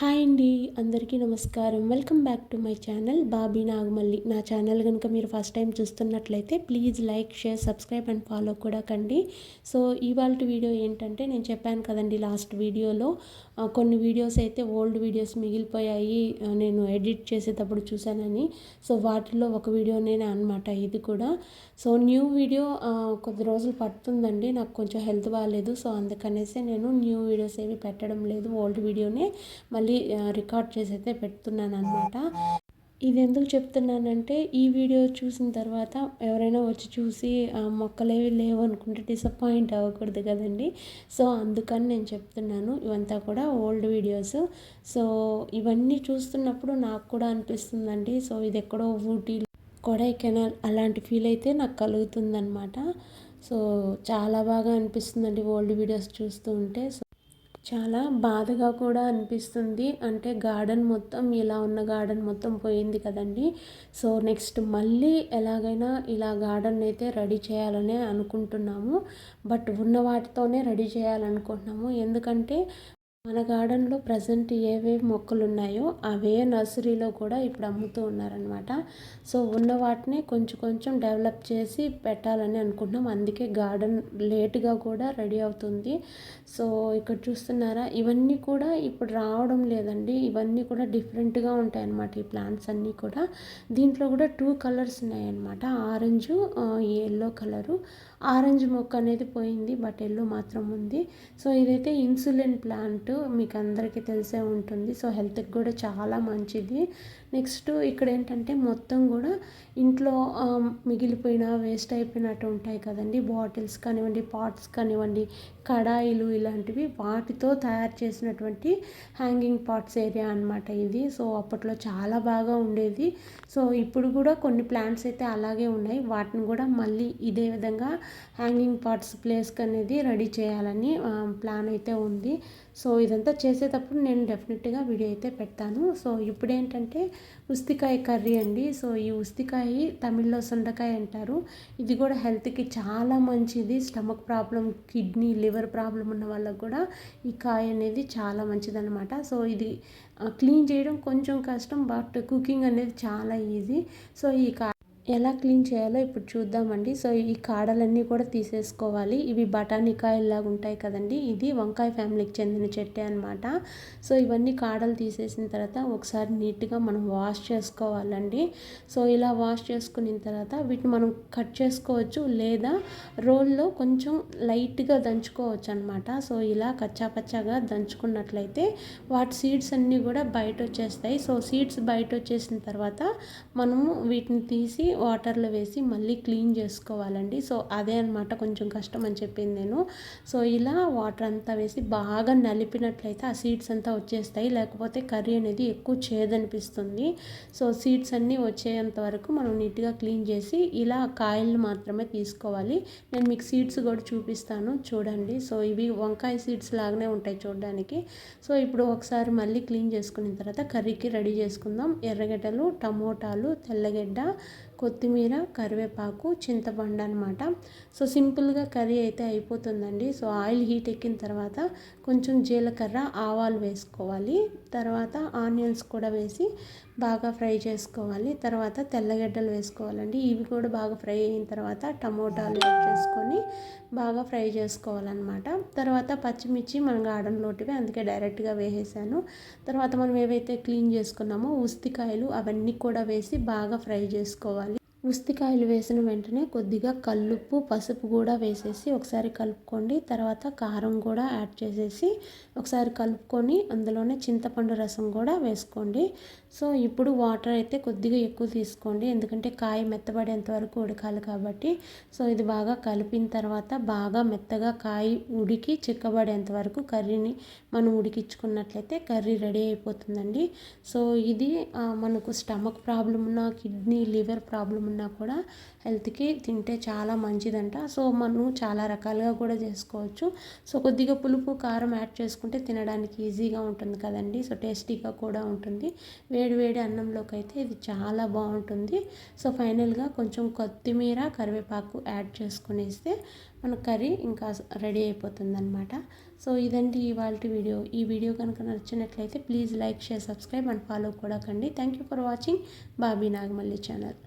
Hi అండి అందరికీ నమస్కారం. Welcome back to my channel Bobby Nagamalli. నా ఛానల్ కనుక మీరు ఫస్ట్ టైం చూస్తున్నట్లయితే please like share subscribe and follow కూడా కండి. సో ఇవాళ వీడియో ఏంటంటే నేను చెప్పాను కదండి లాస్ట్ వీడియోలో. కొన్ని వీడియోస్ అయితే ఓల్డ్ వీడియోస్ మిగిలిపోయాయి. నేను ఎడిట్ చేసేటప్పుడు చూశానని. సో వాటిలో ఒక వీడియోనే అనమాట ఇది కూడా. సో న్యూ వీడియో కొద్ది రోజులు పడుతుందండి నాకు కొంచెం హెల్త్ బాగాలేదు సో అందుకనేసి నేను న్యూ వీడియోస్ ఏవి పెట్టడం లేదు ఓల్డ్ వీడియోనే. మళ్ళీ రికార్డ్ చేసి అయితే పెడుతున్నాను అనమాట ఇది ఎందుకు చెప్తున్నానంటే ఈ వీడియో చూసిన తర్వాత ఎవరైనా వచ్చి చూసి మొక్కలేవి లేవు అనుకుంటే డిసప్పాయింట్ అవ్వకూడదు కదండి. సో అందుకని నేను చెప్తున్నాను. ఇవంతా కూడా ఓల్డ్ వీడియోస్ సో ఇవన్నీ చూస్తున్నప్పుడు నాకు కూడా అనిపిస్తుందండి. సో ఇది ఎక్కడో ఊటీ కొడైకెనాల్ అలాంటి ఫీల్ అయితే నాకు కలుగుతుందనమాట సో చాలా బాగా అనిపిస్తుందండి ఓల్డ్ వీడియోస్ చూస్తూ ఉంటే. సో చాలా బాధగా కూడా అనిపిస్తుంది. అంటే గార్డెన్ మొత్తం ఇలా ఉన్న గార్డెన్ మొత్తం పోయింది కదండి. సో నెక్స్ట్ మళ్ళీ ఎలాగైనా ఇలా గార్డెన్ అయితే రెడీ చేయాలనే అనుకుంటున్నాము. బట్ ఉన్న వాటితోనే రెడీ చేయాలనుకుంటున్నాము. ఎందుకంటే మన గార్డెన్లో ప్రజెంట్ ఏవేవి మొక్కలు ఉన్నాయో అవే నర్సరీలో కూడా ఇప్పుడు అమ్ముతూ ఉన్నారనమాట సో ఉన్న వాటిని కొంచెం కొంచెం డెవలప్ చేసి పెట్టాలని అనుకుంటున్నాం. అందుకే గార్డెన్ లేట్గా కూడా రెడీ అవుతుంది. సో ఇక్కడ చూస్తున్నారా? ఇవన్నీ కూడా ఇప్పుడు రావడం లేదండి. ఇవన్నీ కూడా డిఫరెంట్గా ఉంటాయన్నమాట ఈ ప్లాంట్స్ అన్నీ కూడా. దీంట్లో కూడా టూ కలర్స్ ఉన్నాయన్నమాట. Orange yellow colour. ఆరెంజ్ మొక్క అనేది పోయింది బట్ ఎల్లో మాత్రం ఉంది. సో ఇదైతే ఇన్సులిన్ ప్లాంట్ మీకు అందరికీ తెలిసే ఉంటుంది. సో హెల్త్కి కూడా చాలా మంచిది. నెక్స్ట్ ఇక్కడ ఏంటంటే మొత్తం కూడా ఇంట్లో మిగిలిపోయిన వేస్ట్ అయిపోయినట్టు ఉంటాయి కదండి. బాటిల్స్ కానివ్వండి పాట్స్ కానివ్వండి కడాయిలు ఇలాంటివి వాటితో తయారు చేసినటువంటి హ్యాంగింగ్ పాట్స్ ఏరియా అనమాట ఇది. సో అప్పట్లో చాలా బాగా ఉండేది. సో ఇప్పుడు కూడా కొన్ని ప్లాంట్స్ అయితే అలాగే ఉన్నాయి. వాటిని కూడా మళ్ళీ ఇదే విధంగా హ్యాంగింగ్ పాట్స్ ప్లేస్కి అనేది రెడీ చేయాలని ప్లాన్ అయితే ఉంది. సో ఇదంతా చేసేటప్పుడు నేను డెఫినెట్గా వీడియో అయితే పెడతాను. సో ఇప్పుడు ఏంటంటే ఉస్తికాయ కర్రీ అండి. సో ఈ ఉస్తికాయ తమిళ్ళో సొండకాయ అంటారు. ఇది కూడా హెల్త్కి చాలా మంచిది. Stomach problem kidney liver problem ఉన్న వాళ్ళకు కూడా ఈ కాయ అనేది చాలా మంచిదన్నమాట. సో ఇది క్లీన్ చేయడం కొంచెం కష్టం బట్ కుకింగ్ అనేది చాలా ఈజీ. సో ఈ కాయ ఎలా క్లీన్ చేయాలో ఇప్పుడు చూద్దామండి. సో ఈ కాడలన్నీ కూడా తీసేసుకోవాలి. ఇవి బఠానీకాయల్లాగా ఉంటాయి కదండి. ఇది వంకాయ ఫ్యామిలీకి చెందిన చెట్టే అనమాట సో ఇవన్నీ కాడలు తీసేసిన తర్వాత ఒకసారి నీట్గా మనం వాష్ చేసుకోవాలండి. సో ఇలా వాష్ చేసుకున్న తర్వాత వీటిని మనం కట్ చేసుకోవచ్చు లేదా రోల్లో కొంచెం లైట్గా దంచుకోవచ్చు అనమాట సో ఇలా కచ్చాపచ్చాగా దంచుకున్నట్లయితే వాటి సీడ్స్ అన్నీ కూడా బయట వచ్చేస్తాయి సో సీడ్స్ బయట వచ్చేసిన తర్వాత మనము వీటిని తీసి వాటర్లో వేసి మళ్ళీ క్లీన్ చేసుకోవాలండి. సో అదే అనమాట కొంచెం కష్టం అని చెప్పింది నేను. సో ఇలా వాటర్ అంతా వేసి బాగా నలిపినట్లయితే ఆ సీడ్స్ అంతా వచ్చేస్తాయి. లేకపోతే కర్రీ అనేది ఎక్కువ చేదనిపిస్తుంది. సో సీడ్స్ అన్నీ వచ్చేంత వరకు మనం నీట్గా క్లీన్ చేసి ఇలా కాయలు మాత్రమే తీసుకోవాలి. నేను మీకు సీడ్స్ కూడా చూపిస్తాను చూడండి. సో ఇవి వంకాయ సీడ్స్ లాగానే ఉంటాయి చూడడానికి. సో ఇప్పుడు ఒకసారి మళ్ళీ క్లీన్ చేసుకున్న తర్వాత కర్రీకి రెడీ చేసుకుందాం. ఎర్రగడ్డలు టమోటాలు తెల్లగడ్డ కొత్తిమీర కరివేపాకు చింతపండు అనమాట సో సింపుల్గా కర్రీ అయితే అయిపోతుందండి. సో ఆయిల్ హీట్ ఎక్కిన తర్వాత కొంచెం జీలకర్ర ఆవాలు వేసుకోవాలి. తర్వాత ఆనియన్స్ కూడా వేసి బాగా ఫ్రై చేసుకోవాలి. తర్వాత తెల్లగడ్డలు వేసుకోవాలండి. ఇవి కూడా బాగా ఫ్రై అయిన తర్వాత టమోటాలు యాడ్ చేసుకొని బాగా ఫ్రై చేసుకోవాలన్నమాట. తర్వాత పచ్చిమిర్చి మన గార్డెన్లోటివి అందుకే డైరెక్ట్గా వేసేసాను. తర్వాత మనం ఏవైతే క్లీన్ చేసుకున్నామో ఉస్తికాయలు అవన్నీ కూడా వేసి బాగా ఫ్రై చేసుకోవాలి. ఉస్తికాయలు వేసిన వెంటనే కొద్దిగా కల్లుప్పు పసుపు కూడా వేసేసి ఒకసారి కలుపుకోండి. తర్వాత కారం కూడా యాడ్ చేసేసి ఒకసారి కలుపుకొని అందులోనే చింతపండు రసం కూడా వేసుకోండి. సో ఇప్పుడు వాటర్ అయితే కొద్దిగా ఎక్కువ తీసుకోండి. ఎందుకంటే కాయ మెత్తబడేంత వరకు ఉడకాలి కాబట్టి. సో ఇది బాగా కలిపిన తర్వాత బాగా మెత్తగా కాయ ఉడికి చిక్కబడేంత వరకు కర్రీని మనం ఉడికించుకున్నట్లయితే కర్రీ రెడీ అయిపోతుందండి. సో ఇది మనకు స్టమక్ ప్రాబ్లం ఉన్న కిడ్నీ లివర్ ప్రాబ్లం ఉన్నా కూడా హెల్త్కి తింటే చాలా మంచిదంట. సో మనం చాలా రకాలుగా కూడా చేసుకోవచ్చు. సో కొద్దిగా పులుపు కారం యాడ్ చేసుకుంటే తినడానికి ఈజీగా ఉంటుంది కదండి. సో టేస్టీగా కూడా ఉంటుంది. వేడి వేడి అన్నంలోకి అయితే ఇది చాలా బాగుంటుంది. సో ఫైనల్గా కొంచెం కొత్తిమీర కరివేపాకు యాడ్ చేసుకునేస్తే మన కర్రీ ఇంకా రెడీ అయిపోతుందన్నమాట. సో ఇదండి ఇవాళ వీడియో. ఈ వీడియో కనుక నచ్చినట్లయితే please like share subscribe and follow కూడా కండి. Thank you for watching. Bobby Nagamalli channel.